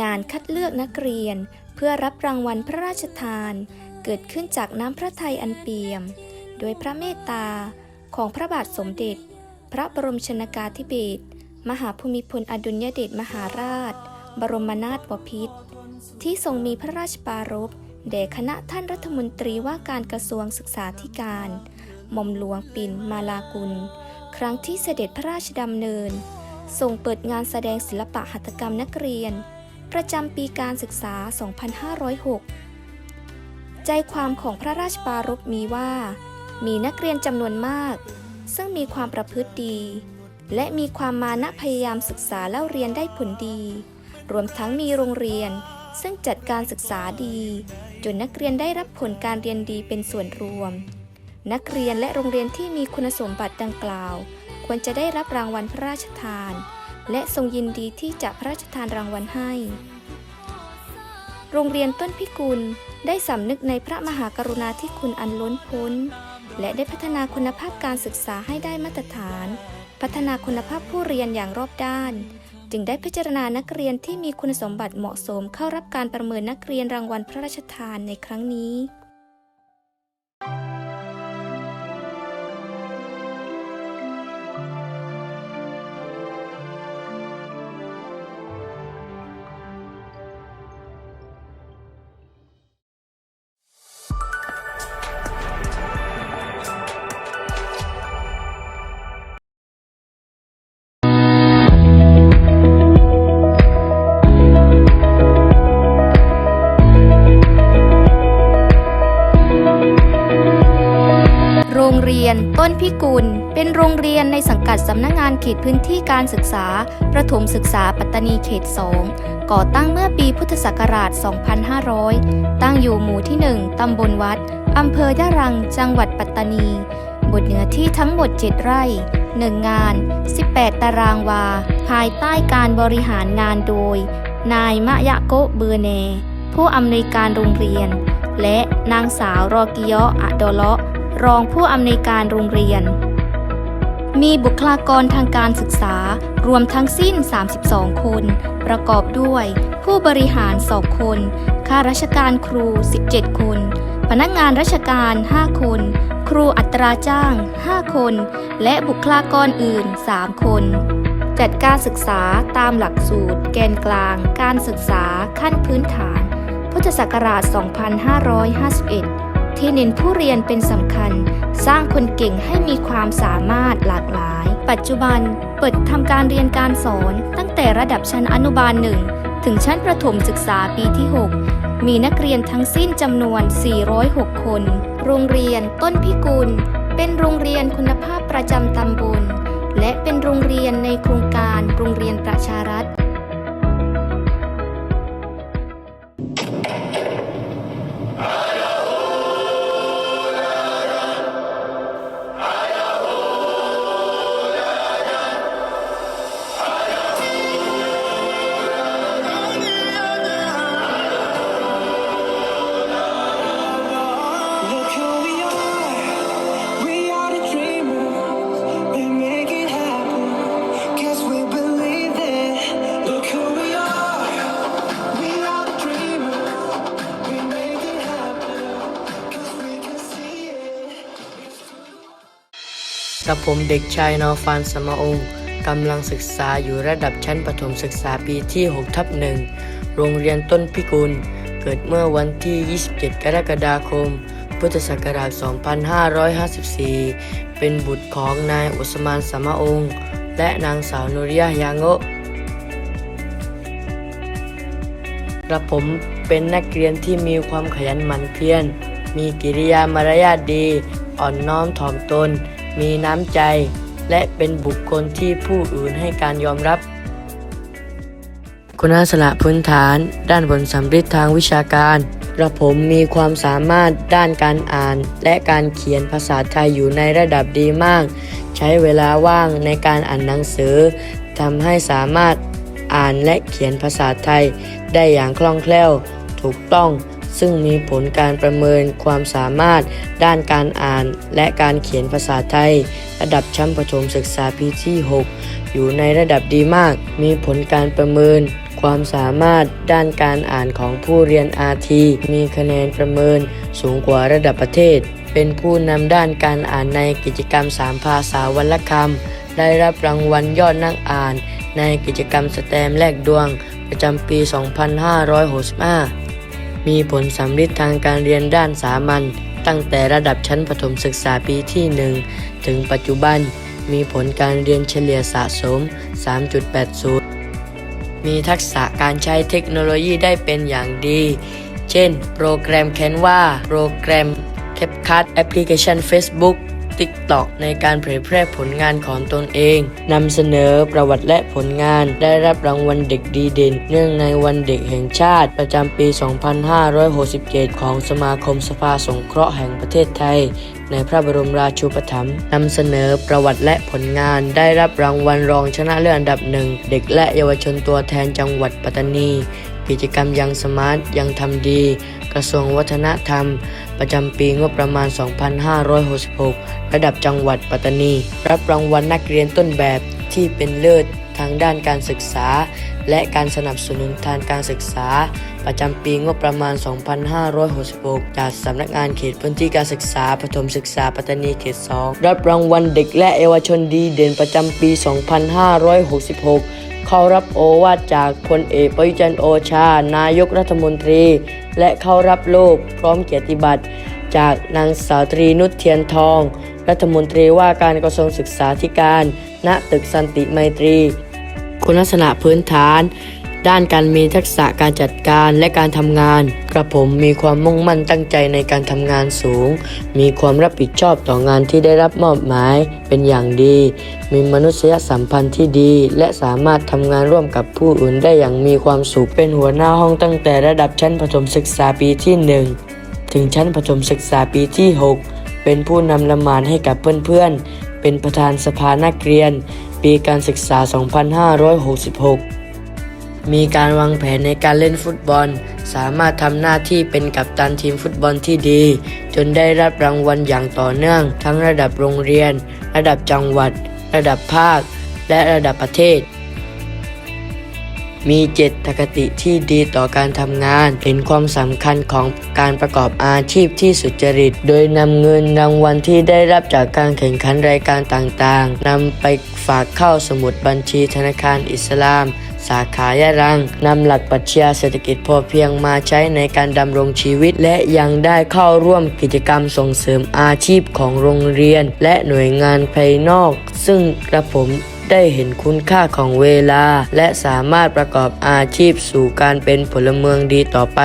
งานคัดเลือกนักเรียน เพื่อรับรางวัลพระราชทาน เกิดขึ้นจากน้ำพระทัยอันเปี่ยมโดยพระเมตตาของพระบาทสมเด็จ พระบรมชนากาธิเบศรมหาภูมิพลอดุลยเดชมหาราช บรมนาถบพิตรที่ทรงมีพระราชปารภแด่คณะท่านรัฐมนตรีว่าการกระทรวงศึกษาธิการหม่อมหลวงปิ่นมาลากุล ครั้งที่เสด็จพระราชดำเนิน ทรงเปิดงานแสดงศิลปะหัตถกรรมนักเรียน ประจำปีการศึกษา 2506 ใจความของพระราชปารภมีว่า มีนักเรียนจำนวนมาก ซึ่งมีความประพฤติดี และมีความมานะพยายามศึกษาเล่าเรียนได้ผลดี รวมทั้งมีโรงเรียน ซึ่งจัดการศึกษาดี จนนักเรียนได้รับผลการเรียนดีเป็นส่วนรวม นักเรียนและโรงเรียนที่มีคุณสมบัติดังกล่าว ควรจะได้รับรางวัลพระราชทาน และทรงยินดีที่จะพระราชทานรางวัลให้ โรงเรียนต้นพิกุลได้สำนึกในพระมหากรุณาธิคุณอันล้นพ้น และได้พัฒนาคุณภาพการศึกษาให้ได้มาตรฐาน พัฒนาคุณภาพผู้เรียนอย่างรอบด้าน จึงได้พิจารณานักเรียนที่มีคุณสมบัติเหมาะสมเข้ารับการประเมินนักเรียนรางวัลพระราชทานในครั้งนี้ ต้นพิกุล เป็นโรงเรียนในสังกัดสำนักงงานเขตพื้นที่การศึกษา ประถมศึกษาปัตตานีเขต 2 ก่อตั้งเมื่อปีพุทธศักราช 2500 ตั้งอยู่หมู่ที่ 1 ตำบลวัด อำเภอยะรัง จังหวัดปัตตานี บทเนื้อที่ทั้งหมด 7 ไร่ 1 งาน 18 ตารางวา ภายใต้การบริหารงานโดย นายมะยะโกะเบอร์เน ผู้อำนวยการโรงเรียน และนางสาวรอกิยาะอะดอเลาะ รองผู้อำนวยการโรงเรียน มีบุคลากรทางการศึกษารวมทั้งสิ้น 32 คน ประกอบด้วย ผู้บริหาร 2 คน ข้าราชการครู 17 คน พนักงานราชการ 5 คน ครูอัตราจ้าง 5 คน และบุคลากรอื่น 3 คนจัดการศึกษาตามหลักสูตร แกนกลาง การศึกษาขั้นพื้นฐาน พุทธศักราช 2551 ที่เน้นผู้เรียนเป็นสำคัญ สร้างคนเก่งให้มีความสามารถหลากหลาย ปัจจุบันเปิดทำการเรียนการสอนตั้งแต่ระดับชั้นอนุบาล1ถึงชั้นประถมศึกษาปีที่ 6 มีนักเรียนทั้งสิ้นจำนวน 406 คน โรงเรียนต้นพิกุล เป็นโรงเรียนคุณภาพประจำตำบล และเป็นโรงเรียนในโครงการโรงเรียนประชารัฐ กับผมเด็กชายนอฟานสมองกำลังศึกษาอยู่ระดับชั้นประถมศึกษาปีที่6ทับหนึ่งโรงเรียนต้นพิกุล เกิดเมื่อวันที่ 27 กรกฎาคม พุทธศักราช 2554 เป็นบุตรของนายอุสมานสมองค์และนางสาวนุริยะยางโงกระผมเป็นนักเรียนที่มีความขยันหมั่นเพียร มีกิริยามารยาทดี อ่อนน้อมถ่อมตน มีน้ำใจ และเป็นบุคคลที่ผู้อื่นให้การยอมรับ คุณลักษณะพื้นฐาน ด้านผลสำฤทธิ์ทางวิชาการกระผมมีความสามารถด้านการอ่าน และการเขียนภาษาไทยอยู่ในระดับดีมาก ใช้เวลาว่างในการอ่านหนังสือทำให้สามารถอ่านและเขียนภาษาไทยได้อย่างคล่องแคล่ว ถูกต้อง ซึ่งมีผลการประเมินความสามารถด้านการอ่านและการเขียนภาษาไทย ระดับชั้นประถมศึกษาปีที่ 6 อยู่ในระดับดีมาก มีผลการประเมินความสามารถด้านการอ่านของผู้เรียน RT มีคะแนนประเมินสูงกว่าระดับประเทศ เป็นผู้นำด้านการอ่านในกิจกรรม3ภาษาวันละคำ ได้รับรางวัลยอดนักอ่าน ในกิจกรรมสแตมแลกดวง ประจำปี 2565 มีผลสำฤทธิ์ทางการเรียนด้านสามัญตั้งแต่ระดับชั้นประถมศึกษาปีที่ 1 ถึงปัจจุบัน มีผลการเรียนเฉลี่ยสะสม 3.80 มีทักษะการใช้เทคโนโลยีได้เป็นอย่างดี เช่น โปรแกรม Canva โปรแกรม CapCut แอปพลิเคชัน Facebook TikTok ในการเผยแพร่ผลงานของตนเองนำเสนอประวัติและผลงานได้รับรางวัลเด็กดีเด่น เนื่องในวันเด็กแห่งชาติ ประจำปี 2567 ของสมาคมสภาสงเคราะห์แห่งประเทศไทย ในพระบรมราชูปถัมภ์นำเสนอประวัติและผลงานได้รับรางวัลรองชนะเลิศอันดับหนึ่งเด็กและเยาวชนตัวแทนจังหวัดปัตตานี กิจกรรมยังสมาร์ทยังทำดี กระทรวงวัฒนธรรม ประจำปีงบประมาณ 2566 ระดับจังหวัดปัตตานี รับรางวัลนักเรียนต้นแบบที่เป็นเลิศทางด้านการศึกษา และการสนับสนุนทางการศึกษา ประจำปีงบประมาณ 2566 จากสำนักงานเขตพื้นที่การศึกษาปฐมศึกษาปัตตานีเขต 2 รับรางวัลเด็กและเยาวชนดีเด่นประจำปี 2566 เข้ารับโอวาทจากพลเอกประยุจันโอชา นายกรัฐมนตรี และเข้ารับโลกพร้อมเกียรติบัตร จากนางสาวตรีนุชเทียนทอง รัฐมนตรีว่าการกระทรวงศึกษาธิการ ณตึกสันติไมตรี คุณลักษณะพื้นฐาน ด้านการมีทักษะการจัดการและการทำงาน กระผมมีความมุ่งมั่นตั้งใจในการทำงานสูง มีความรับผิดชอบต่องานที่ได้รับมอบหมายเป็นอย่างดี มีมนุษยสัมพันธ์ที่ดี และสามารถทำงานร่วมกับผู้อื่นได้อย่างมีความสุข เป็นหัวหน้าห้องตั้งแต่ระดับชั้นประถมศึกษาปีที่ 1 ถึงชั้นประถมศึกษาปีที่ 6 เป็นผู้นำละมานให้กับเพื่อนๆ เป็นประธานสภานักเรียน ปีการศึกษา 2566 มีการวางแผนในการเล่นฟุตบอล สามารถทำหน้าที่เป็นกัปตันทีมฟุตบอลที่ดี จนได้รับรางวัลอย่างต่อเนื่อง ทั้งระดับโรงเรียน ระดับจังหวัด ระดับภาค และระดับประเทศ มีเจตคติที่ดีต่อการทำงานเห็นความสำคัญของการประกอบอาชีพที่สุจริต โดยนำเงินรางวัลที่ได้รับจากการแข่งขันรายการต่างๆนำไปฝากเข้าสมุดบัญชีธนาคารอิสลาม สาขายะรังนำหลักปรัชญาเศรษฐกิจพอเพียงมาใช้ในการดำรงชีวิต และยังได้เข้าร่วมกิจกรรมส่งเสริมอาชีพของโรงเรียน และหน่วยงานภายนอก ซึ่งกระผมได้เห็นคุณค่าของเวลา และสามารถประกอบอาชีพสู่การเป็นพลเมืองดีต่อไป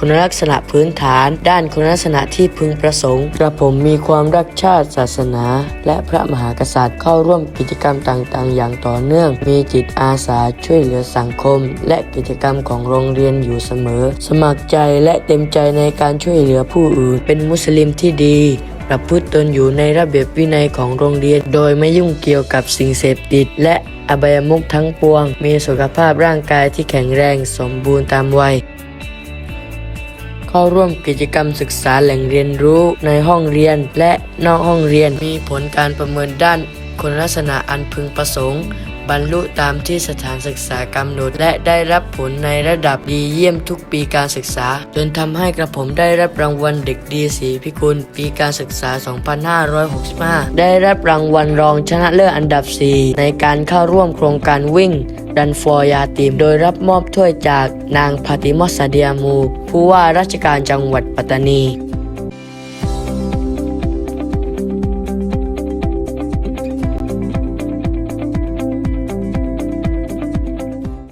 คุณลักษณะพื้นฐาน ด้านคุณลักษณะที่พึงประสงค์กระผมมีความรักชาติศาสนา และพระมหากษัตริย์เข้าร่วมกิจกรรมต่างๆ อย่างต่อเนื่อง มีจิตอาสาช่วยเหลือสังคม และกิจกรรมของโรงเรียนอยู่เสมอ สมัครใจและเต็มใจในการช่วยเหลือผู้อื่น เป็นมุสลิมที่ดีประพฤติตนอยู่ในระเบียบวินัยของโรงเรียน โดยไม่ยุ่งเกี่ยวกับสิ่งเสพติด และอบายมุขทั้งปวง มีสุขภาพร่างกายที่แข็งแรงสมบูรณ์ตามวัย เข้าร่วมกิจกรรมศึกษาแหล่งเรียนรู้ในห้องเรียนและนอกห้องเรียนมีผลการประเมินด้านคุณลักษณะอันพึงประสงค์ บรรลุตามที่สถานศึกษากำหนด และได้รับผลในระดับดีเยี่ยมทุกปีการศึกษา จนทำให้กระผมได้รับรางวัลเด็กดีสีพิกุล ปีการศึกษา 2565 ได้รับรางวัลรองชนะเลิศอันดับ 4 ในการเข้าร่วมโครงการวิ่งดันฟอร์ยาตีมโดยรับมอบถ้วยจากนางพาติมอสซาเดียมู ผู้ว่าราชการจังหวัดปัตตานี